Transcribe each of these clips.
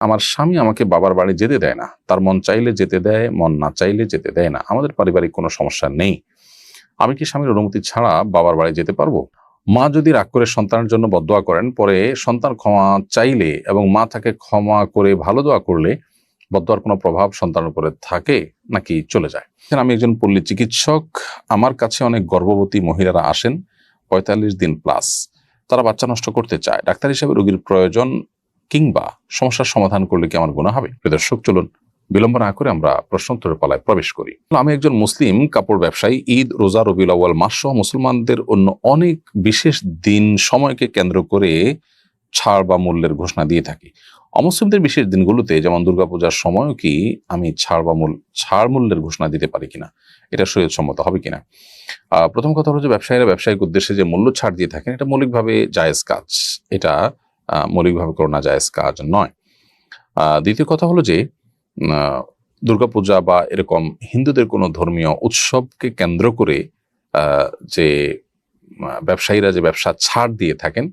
আমার স্বামী আমাকে বাবার বাড়ি যেতে দেয় না। তার মন চাইলে যেতে দেয়, মন না চাইলে যেতে দেয় না। আমাদের পারিবারিক কোনো সমস্যা নেই। আমি কি স্বামীর অনুমতি ছাড়া বাবার বাড়ি যেতে পারব? মা যদি রাগ করে সন্তানের জন্য বদোয়া করেন, পরে সন্তান ক্ষমা চাইলে এবং মা তাকে ক্ষমা করে ভালো দোয়া করলে বদোয়ার কোনো প্রভাব সন্তানের উপরে থাকে নাকি চলে যায়? আমি একজন পল্লী চিকিৎসক। আমার কাছে অনেক গর্ভবতী মহিলারা আসেন, পঁয়তাল্লিশ দিন প্লাস। তারা বাচ্চা নষ্ট করতে চায়। ডাক্তার হিসেবে রোগীর প্রয়োজন কিংবা সমস্যার সমাধান করলে কি আমার গুণা হবে? প্রিয় দর্শক, চলুন বিলম্ব না করে আমরা প্রশ্নোত্তরের পালায় প্রবেশ করি। আমি একজন মুসলিম, কাপড় ব্যবসায়ী, ঈদ, রোজা, রবিউল আউয়াল মাস সহ মুসলমানদের অন্য অনেক বিশেষ দিন সময়কে কেন্দ্র করে ছাড় বা মূল্যের ঘোষণা দিয়ে থাকি। অমুসলিমদের বিশেষ দিনগুলোতে যেমন দুর্গাপূজার সময়ও কি আমি ছাড় বা মূল ছাড় মূল্যের ঘোষণা দিতে পারি কিনা? এটা সম্মত হবে কিনা? প্রথম কথা হলো যে ব্যবসায়ীরা ব্যবসায়িক উদ্দেশ্যে যে মূল্য ছাড় দিয়ে থাকেন, এটা মৌলিকভাবে জায়েজ কাজ। এটা মৌলিকভাবে করোনা জায়েজ কাজ নয়। দ্বিতীয় কথা হলো যে দুর্গাপূজা বা এরকম হিন্দুদের কোনো ধর্মীয় উৎসবকে কেন্দ্র করে যে ব্যবসায়ীরা যে ব্যবসা ছাড় দিয়ে থাকেন,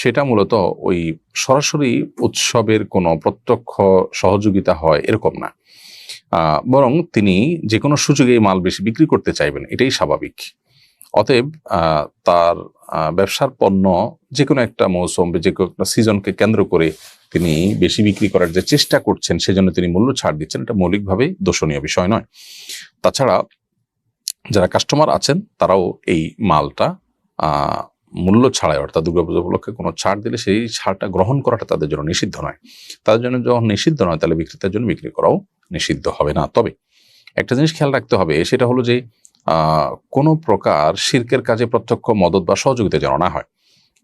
সেটা মূলত ওই সরাসরি উৎসবের কোনো প্রত্যক্ষ সহযোগিতা হয় এরকম না। বরং তিনি যে কোনো সুযোগে মাল বেশি বিক্রি করতে চাইবেন, এটাই স্বাভাবিক। অতএব তার ব্যবসার পণ্য যে কোনো একটা মৌসুম যে কোনো একটা সিজনকে কেন্দ্র করে তিনি বেশি বিক্রি করার যে চেষ্টা করছেন, সেজন্য তিনি মূল্য ছাড় দিচ্ছেন, এটা মৌলিকভাবে দোষণীয় বিষয় নয়। তাছাড়া যারা কাস্টমার আছেন, তারাও এই মালটা মূল্য ছাড়াই, অর্থাৎ দুর্গাপূজা উপলক্ষে কোনো ছাড় দিলে সেই ছাড়টা গ্রহণ করাটা তাদের জন্য নিষিদ্ধ নয়। তাদের জন্য যখন নিষিদ্ধ নয়, তাহলে বিক্রেতার জন্য বিক্রি করাও নিষিদ্ধ হবে না। তবে একটা জিনিস খেয়াল রাখতে হবে, সেটা হলো যে কোনো প্রকার শির্কের কাজে প্রত্যক্ষ মদত বা সহযোগিতা যেন না হয়।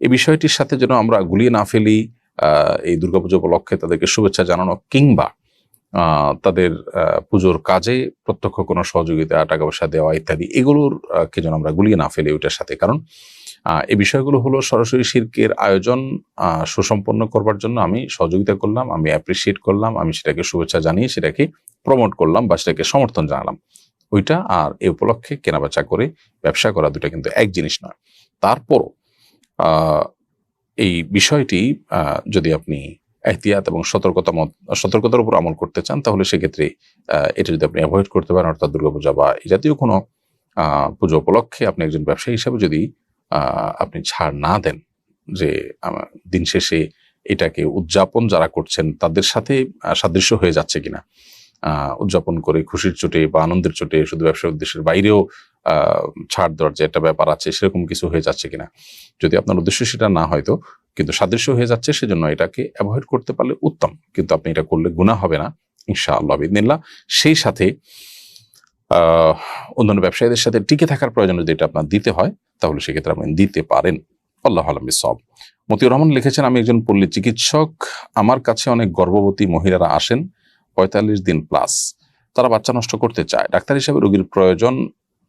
এই বিষয়টির সাথে যেন আমরা গুলিয়ে না ফেলি এই দুর্গাপুজো উপলক্ষে তাদেরকে শুভেচ্ছা জানানো কিংবা তাদের পুজোর কাজে প্রত্যক্ষ কোনো সহযোগিতা, টাকা পয়সা দেওয়া ইত্যাদি, এগুলোর কে যেন আমরা গুলিয়ে না ফেলি ওইটার সাথে। কারণ এই বিষয়গুলো হলো সরাসরি শির্কের আয়োজন সুসম্পন্ন করবার জন্য আমি সহযোগিতা করলাম, আমি অ্যাপ্রিসিয়েট করলাম, আমি সেটাকে শুভেচ্ছা জানিয়ে সেটাকে প্রমোট করলাম বা সেটাকে সমর্থন জানালাম। ওইটা আর এ উপলক্ষে কেনাবেচা করে ব্যবসা করা দুটা কিন্তু এক জিনিস নয়। তারপরও এই বিষয়টি যদি আপনি এহতিয়াত এবং সতর্কতা মত সতর্কতার উপর আমল করতে চান, তাহলে সেক্ষেত্রে এটা যদি আপনি অ্যাভয়েড করতে পারেন, অর্থাৎ দুর্গাপূজা বা এই জাতীয় কোনো পুজো উপলক্ষে আপনি একজন ব্যবসায়ী হিসাবে যদি আপনি ছাড় না দেন যে দিন শেষে এটাকে উদযাপন যারা করছেন, তাদের সাথে সাদৃশ্য হয়ে যাচ্ছে কিনা। উদযাপন করে খুশির চোটে বা আনন্দের চোটে শুধু ব্যবসার উদ্দেশ্যের বাইরেও ছাড় দেওয়ার যে একটা ব্যাপার আছে, সেরকম কিছু হয়ে যাচ্ছে কিনা? যদি আপনার উদ্দেশ্য সেটা না হয়তো কিন্তু সাদৃশ্য হয়ে যাচ্ছে সেজন্য এটাকে অ্যাভয়েড করতে পারলে উত্তম। কিন্তু আপনি এটা করলে গুণা হবে না, ইনশাআল্লাহ বিদিনিল্লাহ সেই সাথে অন্যান্য ব্যবসায়ীদের সাথে টিকে থাকার প্রয়োজন যদি এটা আপনার দিতে হয়, তাহলে সেক্ষেত্রে আপনি দিতে পারেন। আল্লাহ আলম সব মতিউর রহমান লিখেছেন, আমি একজন পল্লী চিকিৎসক। আমার কাছে অনেক গর্ভবতী মহিলারা আসেন। পঁয়তাল্লিশ দিন প্লাস তারা বাচ্চা নষ্ট করতে চায়। ডাক্তার হিসেবে রোগীর প্রয়োজন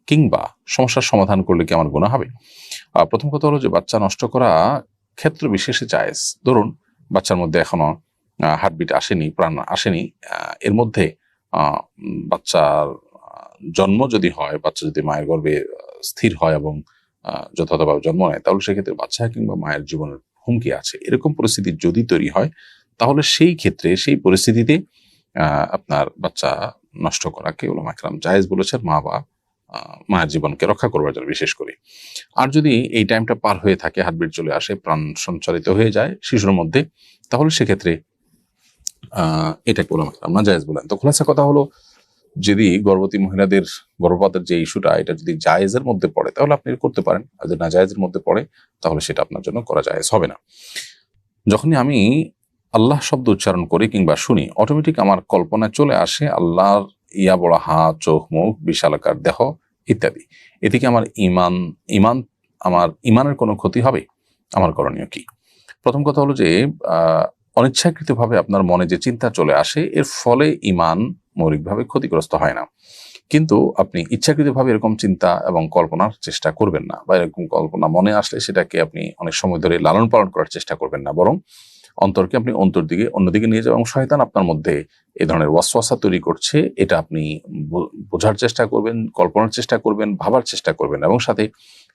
কিংবা সমস্যার সমাধান করলে কি আমার গুণা হবে? প্রথম কথা হলো যে বাচ্চা নষ্ট করা ক্ষেত্র বিশেষে জায়েজ। ধরুন, বাচ্চার মধ্যে এখনও হার্টবিট আসেনি, প্রাণ আসেনি এর মধ্যে বাচ্চার জন্ম যদি হয়, বাচ্চা যদি মায়ের গর্ভে স্থির হয় এবং যথাযথভাবে জন্ম নেয়, তাহলে সেক্ষেত্রে বাচ্চা কিংবা মায়ের জীবনের হুমকি আছে। এরকম পরিস্থিতি যদি তৈরি হয়, তাহলে সেই ক্ষেত্রে, সেই পরিস্থিতিতে আপনার বাচ্চা নষ্ট করাকে ওলামা একরাম জায়েজ বলেছেন, মা বা মায়ের জীবনকে রক্ষা করবার জন্য বিশেষ করে। আর যদি এই টাইমটা পার হয়ে থাকে হার্টবিট চলে আসে, প্রাণ সঞ্চালিত হয়ে যায় শিশুর মধ্যে, তাহলে সেক্ষেত্রে এটাকে ওলামা একরাম না জায়েজ বলেন। তো খোলাসা কথা হলো, যদি গর্ভবতী মহিলাদের গর্ভপাতের যে ইস্যুটা এটা যদি জায়েজের মধ্যে পড়ে, তাহলে আপনি করতে পারেন। আর যদি না জায়েজের মধ্যে পড়ে, তাহলে সেটা আপনার জন্য করা জায়েজ হবে না। যখনই আমি আল্লাহ শব্দ উচ্চারণ করি কিংবা শুনি অটোমেটিক আমার কল্পনায় চলে আসে আল্লাহর ইয়া বড় হা, চোখ, মুখ বিশালাকার দেহ ইত্যাদি। এদিকে আমার ইমান ইমান আমার ইমানের কোনো ক্ষতি হবে? আমার করণীয় কি? প্রথম কথা হলো যে অনিচ্ছাকৃতভাবে আপনার মনে যে চিন্তা চলে আসে, এর ফলে ইমান মৌলিকভাবে ক্ষতিগ্রস্ত হয় না। কিন্তু আপনি ইচ্ছাকৃতভাবে এরকম চিন্তা এবং কল্পনার চেষ্টা করবেন না বা এরকম কল্পনা মনে আসলে সেটাকে আপনি অনেক সময় ধরে লালন পালন করার চেষ্টা করবেন না। বরং অন্তরকে আপনি অন্তর দিকে, অন্যদিকে নিয়ে যাবেন। এবং শয়তান আপনার মধ্যে এ ধরনের ওয়াসওয়াসা তৈরি করছে। এটা আপনি বোঝার চেষ্টা করবেন, কল্পনার চেষ্টা করবেন, ভাবার চেষ্টা করবেন এবং সাথে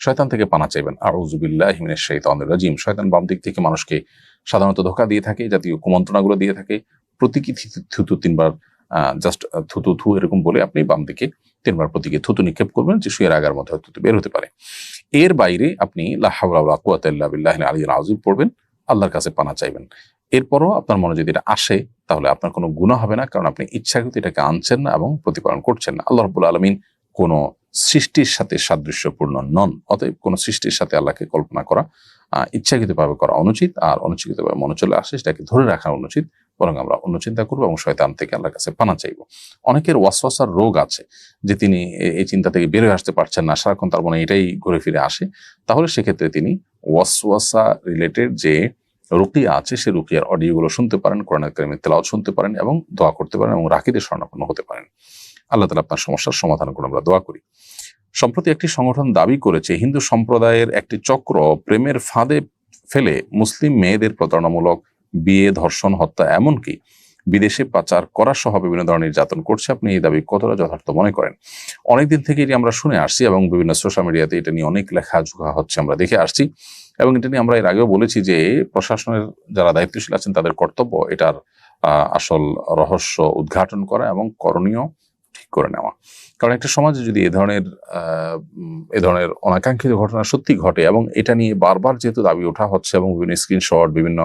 শয়তান থেকে পানা চাইবেন। আর উজুবিল্লাহ হিমিনের শৈতানুর রাজিম। শয়তান বাম দিক থেকে মানুষকে সাধারণত ধোকা দিয়ে থাকে, জাতীয় কুমন্ত্রণাগুলো দিয়ে থাকে। প্রতীকী থুতু তিনবার জাস্ট থুতু, থু এরকম বলে আপনি বাম দিকে তিনবার প্রতীকে থুতু নিক্ষেপ করবেন যে শুয়ের আগার মধ্যে থুতু বের হতে পারে। এর বাইরে আপনি আলী আজিম পড়বেন। আল্লাহর কাছে পানা চাইবেন। এরপরও আপনার মনে যদি এটা আসে, তাহলে আপনার কোনো গুণা হবে না, কারণ আপনি ইচ্ছাকৃত এটাকে আনছেন না এবং প্রতিপালন করছেন না। আল্লাহ রবুল আলমিন কোনো সৃষ্টির সাথে সাদৃশ্যপূর্ণ নন, অতএব কোনো সৃষ্টির সাথে আল্লাহকে কল্পনা করা ইচ্ছাকৃতভাবে করা অনুচিত, আর অনুচিতভাবে মনে চলে আসে সেটাকে ধরে রাখা অনুচিত। বরং আমরা অন্য চিন্তা করব এবং শয়তান থেকে আল্লাহর কাছে পানা চাইব। অনেকের ওয়াসওয়াসার রোগ আছে যে তিনি এই চিন্তা থেকে বের হয়ে আসতে পারছেন না, সারাক্ষণ তার মনে এটাই ঘুরে ফিরে আসে। তাহলে সেক্ষেত্রে তিনি ওয়াসওয়াসা রিলেটেড যে রুকিয়া আছে সেই রুকিয়ার অডিওগুলো শুনতে পারেন, কোরআন কারিমের তেলাওয়াত শুনতে পারেন এবং দোয়া করতে পারেন এবং রাকিদের স্বর্ণাপন্ন হতে পারেন। আল্লাহ তালা আপনার সমস্যার সমাধান করে আমরা দোয়া করি। সম্প্রতি একটি সংগঠন দাবি করেছে, হিন্দু সম্প্রদায়ের একটি চক্র প্রেমের ফাঁদে ফেলে মুসলিম মেয়েদের প্রতারণামূলক বিয়ে, ধর্ষণ, হত্যা এমনকি বিদেশে পাচার করা সহ বিভিন্ন ধরনের নির্যাতন করছে আপনি এই দাবি কতটা যথার্থ মনে করেন? অনেকদিন থেকে এটি আমরা শুনে আসছি এবং বিভিন্ন সোশ্যাল মিডিয়াতে এটা নিয়ে অনেক লেখাজোখা হচ্ছে আমরা দেখে আসছি এবং এটা নিয়ে আমরা এর আগেও বলেছি যে প্রশাসনের যারা দায়িত্বশীল আছেন তাদের কর্তব্য এটার আসল রহস্য উদ্ঘাটন করা এবং করণীয় ঠিক করে নেওয়া। কারণ একটা সমাজে যদি এ ধরনের এ ধরনের অনাকাঙ্ক্ষিত ঘটনা সত্যি ঘটে এবং এটা নিয়ে বারবার যেহেতু দাবি ওঠা হচ্ছে এবং বিভিন্ন স্ক্রিনশট বিভিন্ন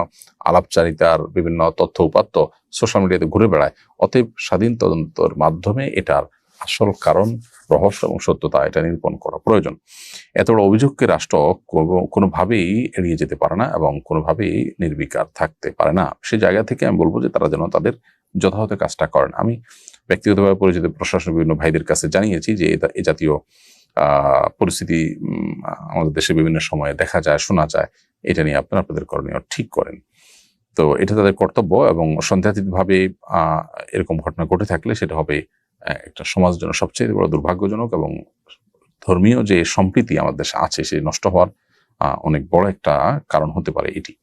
আলাপচারিতার, বিভিন্ন তথ্য উপাত্ত সোশ্যাল মিডিয়াতে ঘুরে বেড়ায়, অতএব স্বাধীন তদন্তর মাধ্যমে এটার আসল কারণ, রহস্য এবং সত্যতা এটা নিরূপণ করা প্রয়োজন। এত বড় অভিযোগকে রাষ্ট্র কোনোভাবেই এড়িয়ে যেতে পারে না এবং কোনোভাবেই নির্বিকার থাকতে পারে না। সে জায়গা থেকে আমি বলব যে তারা যেন তাদের যথাযথ কাজটা করেন। আমি ব্যক্তিগতভাবে পরিচিত প্রশাসন বিভিন্ন ভাইদের কাছে জানিয়েছি যে এটা- এ জাতীয় পরিস্থিতি আমাদের দেশে বিভিন্ন সময়ে দেখা যায়, শোনা যায়, এটা নিয়ে আপনারা আপনাদের করণীয় ঠিক করেন। তো এটা তাদের কর্তব্য এবং সন্দেহাতীতভাবে এরকম ঘটনা ঘটে থাকলে সেটা হবে একটা সমাজের জন্য সবচেয়ে বড় দুর্ভাগ্যজনক এবং ধর্মীয় যে সম্প্রীতি আমাদের দেশে আছে, সে নষ্ট হওয়ার অনেক বড় একটা কারণ হতে পারে এটি।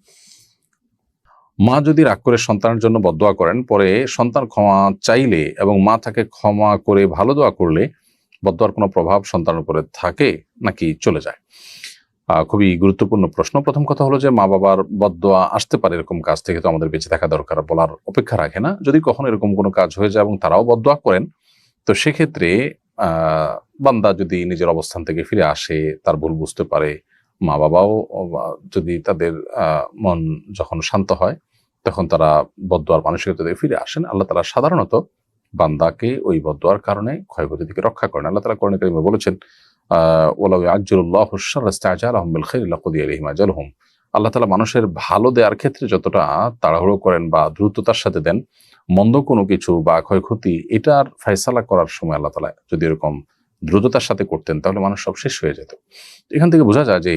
মা যদি রাগ করে সন্তানের জন্য বদোয়া করেন, পরে সন্তান ক্ষমা চাইলে এবং মা তাকে ক্ষমা করে ভালো দোয়া করলে বদোয়ার কোনো প্রভাব সন্তানের উপরে থাকে নাকি চলে যায়? খুবই গুরুত্বপূর্ণ প্রশ্ন। প্রথম কথা হলো যে, মা বাবার বদোয়া আসতে পারে এরকম কাজ থেকে তো আমাদের বেঁচে থাকা দরকার বলার অপেক্ষা রাখে না। যদি কখনো এরকম কোনো কাজ হয়ে যায় এবং তারাও বদোয়া করেন, তো সেক্ষেত্রে বান্দা যদি নিজের অবস্থান থেকে ফিরে আসে, তার ভুল বুঝতে পারে মা বাবাও যদি তাদের মন যখন শান্ত হয়, তখন তারা বদোয়ার মানসিকতা থেকে ফিরে আসেন। আল্লাহ তালা সাধারণত বান্দাকে ওই বদোয়ার কারণে, ক্ষয়ক্ষতি থেকে রক্ষা করেন। আল্লাহ তালা করণে কারিমে বলেছেন ওলাউ আজ্জুল্লাহ হুসার আহমুল খৈর লাকুদি আলহিম আজলহুম। আল্লাহ তালা মানুষের ভালো দেওয়ার ক্ষেত্রে যতটা তাড়াহুড়ো করেন বা দ্রুততার সাথে দেন, মন্দ কোনো কিছু বা ক্ষয়ক্ষতি এটার ফয়সালা করার সময় আল্লাহ তালা যদি এরকম দ্রুততার সাথে করতেন, তাহলে মানুষ সব শেষ হয়ে যেত। এখান থেকে বোঝা যায় যে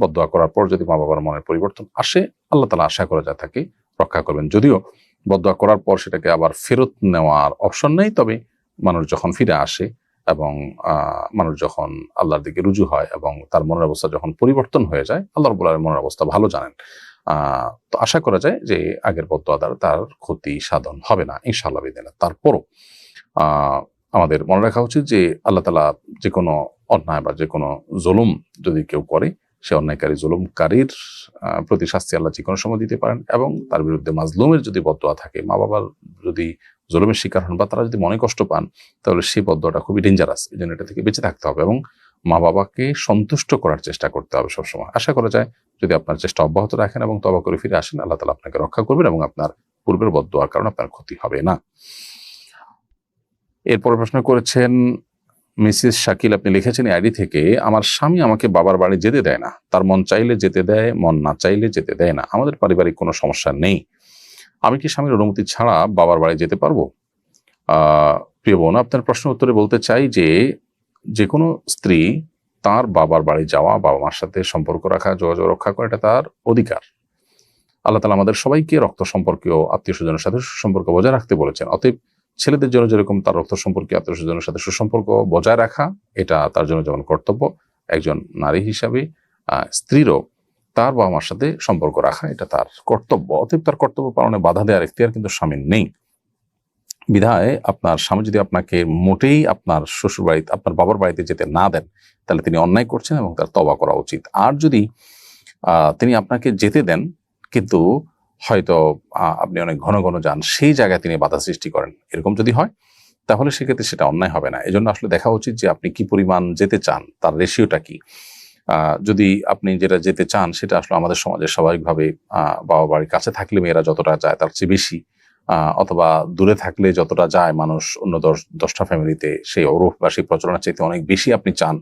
বদোয়া করার পর যদি মা বাবার মনের পরিবর্তন আসে, আল্লাহ তালা আশা করা যায় তাকে রক্ষা করবেন। যদিও বদোয়া করার পর সেটাকে আবার ফেরত নেওয়ার অপশন নেই, তবে মানুষ যখন ফিরে আসে এবং মানুষ যখন আল্লাহর দিকে রুজু হয় এবং তার মনের অবস্থা যখন পরিবর্তন হয়ে যায়, আল্লাহ রবুল্লাহের মনের অবস্থা ভালো জানেন। তো আশা করা যায় যে, আগের বদোয়া দ্বারা তার ক্ষতি সাধন হবে না, ইনশাআল্লাহ বিদিনা তারপরও আমাদের মনে রাখা উচিত যে আল্লাহ তালা যে কোনো অন্যায় বা যে কোনো জুলুম যদি কেউ করে, সে অন্যায়কারী জুলুমকারীর প্রতি শাস্তি আল্লাহ যে কোনো সময় দিতে পারেন এবং তার বিরুদ্ধে মাজলুমের যদি বদোয়া থাকে মা বাবার যদি জুলুমের শিকার হন বা তারা যদি মনে কষ্ট পান, তাহলে সেই বদোয়াটা খুবই ডেঞ্জারাস এই জন্য এটা থেকে বেঁচে থাকতে হবে এবং মা বাবাকে সন্তুষ্ট করার চেষ্টা করতে হবে সবসময়। আশা করা যায় যদি আপনার চেষ্টা অব্যাহত রাখেন এবং তবা করে ফিরে আসেন, আল্লাহ তালা আপনাকে রক্ষা করবেন এবং আপনার পূর্বের বদোয়ার কারণে আপনার ক্ষতি হবে না। এরপর প্রশ্ন করেছেন, মিসেস শাকিল, আপনি লিখেছেন আইডি থেকে, আমার স্বামী আমাকে বাবার বাড়ি যেতে দেয় না। তার মন চাইলে যেতে দেয়, মন না চাইলে যেতে দেয় না। আমাদের পারিবারিক কোনো সমস্যা নেই। আমি কি স্বামীর অনুমতি ছাড়া বাবার বাড়ি যেতে পারব? প্রিয় বোন, আপনার প্রশ্ন উত্তরে বলতে চাই যে যে কোনো স্ত্রী তার বাবার বাড়ি যাওয়া, বাবা মার সাথে সম্পর্ক রাখা, যোগাযোগ রক্ষা করা, এটা তার অধিকার। আল্লাহ তালা আমাদের সবাইকে রক্ত সম্পর্কীয় আত্মীয় স্বজনের সাথে সুসম্পর্ক বজায় রাখতে বলেছেন। অতএব ছেলেদের জন্য যেরকম তার রক্ত সম্পর্কে আত্মীয় স্বজনের সাথে সুসম্পর্ক বজায় রাখা, এটা তার জন্য যেমন কর্তব্য, একজন নারী হিসাবে স্ত্রীরও তার বাবা মার সাথে সম্পর্ক রাখা, এটা তার কর্তব্য। অতএব তার কর্তব্য পালনে বাধা দেওয়ার এখতিয়ার কিন্তু স্বামীর নেই। বিধায় আপনার স্বামী যদি আপনাকে মোটেই আপনার শ্বশুর বাড়িতে আপনার বাবার বাড়িতে যেতে না দেন, তাহলে তিনি অন্যায় করছেন এবং তার তবা করা উচিত। আর যদি তিনি আপনাকে যেতে দেন, কিন্তু হয়তো আপনি অনেক ঘন ঘন যান, সেই জায়গায় তিনি বাধা সৃষ্টি করেন। এরকম যদি হয়, তাহলে সেক্ষেত্রে সেটা অন্যায় হবে না। এজন্য আসলে দেখা উচিত যে আপনি কি পরিমাণ যেতে চান, তার রেশিওটা কি। যদি আপনি যেটা যেতে চান, সেটা আসলে আমাদের সমাজে স্বাভাবিকভাবে বাবা বাড়ির কাছে থাকলে মেয়েরা যতটা যায় তার চেয়ে বেশি। অথবা দূরে থাকলে যতটা যায় মানুষ অন্য দশ, দশটা ফ্যামিলিতে সেই অরূপ বা সেই প্রচলনের চাইতে অনেক বেশি আপনি চান।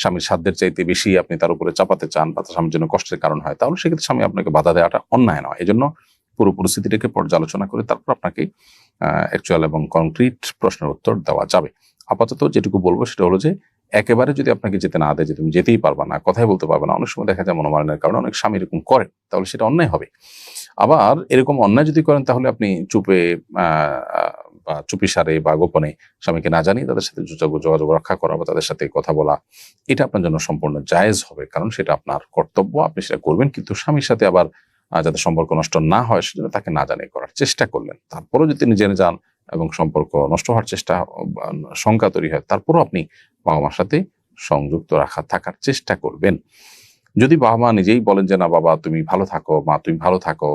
স্বামীর সাধ্যের চাইতে বেশি আপনি তার উপরে চাপাতে চান বা স্বামীর জন্য কষ্টের কারণ হয়, তাহলে সেক্ষেত্রে স্বামী আপনাকে বাধা দেওয়াটা অন্যায় নয়। এজন্য পুরো পরিস্থিতিটাকে পর্যালোচনা করে তারপর আপনাকে অ্যাকচুয়াল এবং কনক্রিট প্রশ্নের উত্তর দেওয়া যাবে। আপাতত যেটুকু বলব সেটা হলো যে, একেবারে যদি আপনাকে যেতে না দেয় যে তুমি যেতেই পারবা না, কথাই বলতে পারবে না, অনেক সময় দেখা যায় মনোমালিনের কারণে অনেক স্বামী এরকম করেন তাহলে সেটা অন্যায় হবে। আবার এরকম অন্যায় যদি করেন, তাহলে আপনি চুপে বা চুপি সারে বা গোপনে স্বামীকে না জানিয়ে তাদের সাথে যোগাযোগ রক্ষা করা বা তাদের সাথে কথা বলা, এটা আপনার জন্য সম্পূর্ণ জায়েজ হবে। কারণ সেটা আপনার কর্তব্য, আপনি সেটা করবেন, কিন্তু স্বামীর সাথে আবার যাতে সম্পর্ক নষ্ট না হয়, সেজন্য তাকে না জানিয়ে করার চেষ্টা করলেন। তারপরও যদি তিনি জেনে যান এবং সম্পর্ক নষ্ট হওয়ার চেষ্টা শঙ্কা তৈরি হয়, তারপরও আপনি বাবা মার সাথে সংযুক্ত রাখা, থাকার চেষ্টা করবেন। যদি বাবা মা নিজেই বলেন যে, না বাবা, তুমি ভালো থাকো, মা, তুমি ভালো থাকো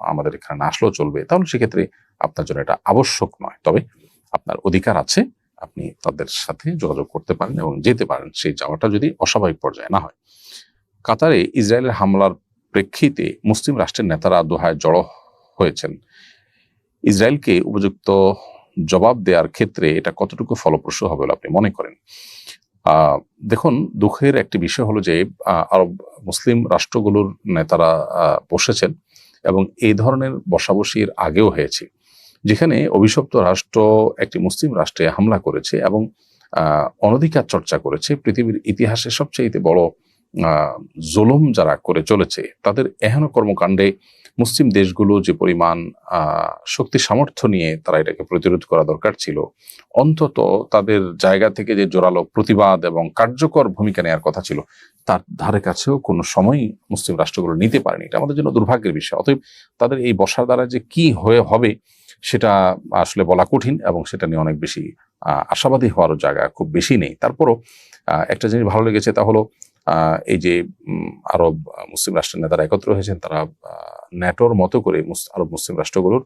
আমাদের এখানে না আসলেও চলবে, তাহলে সেক্ষেত্রে আপনার জন্য এটা আবশ্যক নয়। তবে আপনার অধিকার আছে, আপনি তাদের সাথে যোগাযোগ করতে পারেন এবং যেতে পারেন। সেই যাওয়াটা যদি অস্বাভাবিক পর্যায়ে না হয়। কাতারে ইসরায়েলের হামলার প্রেক্ষিতে মুসলিম রাষ্ট্রের নেতারা দোহায় জড়ো হয়েছেন। ইসরায়েলকে উপযুক্ত জবাব দেওয়ার ক্ষেত্রে এটা কতটুকু ফলপ্রসূ হবে বলে আপনি মনে করেন? দেখুন, দুঃখের একটি বিষয় হলো যে আরব মুসলিম রাষ্ট্রগুলোর নেতারা বসেছেন এবং এই ধরনের বসাবসির আগেও হয়েছে, যেখানে অভিশপ্ত রাষ্ট্র একটি মুসলিম রাষ্ট্রে হামলা করেছে এবং অনধিকার চর্চা করেছে। পৃথিবীর ইতিহাসে সবচেয়ে বড় জুলুম যারা করে চলেছে, তাদের এহেন কর্মকাণ্ডে মুসলিম দেশগুলো যে পরিমাণ শক্তি সামর্থ্য নিয়ে তারা এটাকে প্রতিরোধ করা দরকার ছিল, অন্তত তাদের জায়গা থেকে যে জোরালো প্রতিবাদ এবং কার্যকর ভূমিকা নেওয়ার কথা ছিল, তার ধারে কাছেও কোনো সময়ই মুসলিম রাষ্ট্রগুলো নিতে পারেনি। এটা আমাদের জন্য দুর্ভাগ্যের বিষয়। অতএব তাদের এই বসার দ্বারা যে কি হয়ে হবে, সেটা আসলে বলা কঠিন এবং সেটা নিয়ে অনেক বেশি আশাবাদী হওয়ার জায়গা খুব বেশি নেই। তারপরও একটা জিনিস ভালো লেগেছে তা হলো এই যে আরব মুসলিম রাষ্ট্রের নেতারা একত্র হয়েছেন, তারা ন্যাটোর মতো করে আরব মুসলিম রাষ্ট্রগুলোর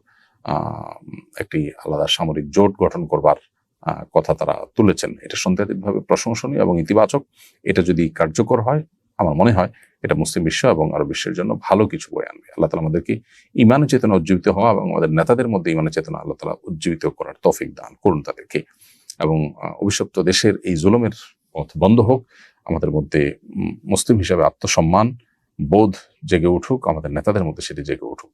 একটি আলাদা সামরিক জোট গঠন করবার কথা তারা তুলেছেন। এটা সন্দেহাতীতভাবে প্রশংসনীয় এবং ইতিবাচক। এটা যদি কার্যকর হয়, আমার মনে হয় এটা মুসলিম বিশ্ব এবং আরব বিশ্বের জন্য ভালো কিছু বয়ে আনবে। আল্লাহ তালা আমাদেরকে ইমানের চেতনা উজ্জীবিত হওয়া এবং আমাদের নেতাদের মধ্যে ইমানের চেতনা আল্লাহ তালা উজ্জীবিত করার তফিক দান করুন তাদেরকে। এবং অভিশপ্ত দেশের এই জুলুমের পথ বন্ধ হোক। আমাদের মধ্যে মুসলিম হিসাবে আত্মসম্মান বোধ জেগে উঠুক আমাদের নেতাদের মধ্যে সেটি জেগে উঠুক।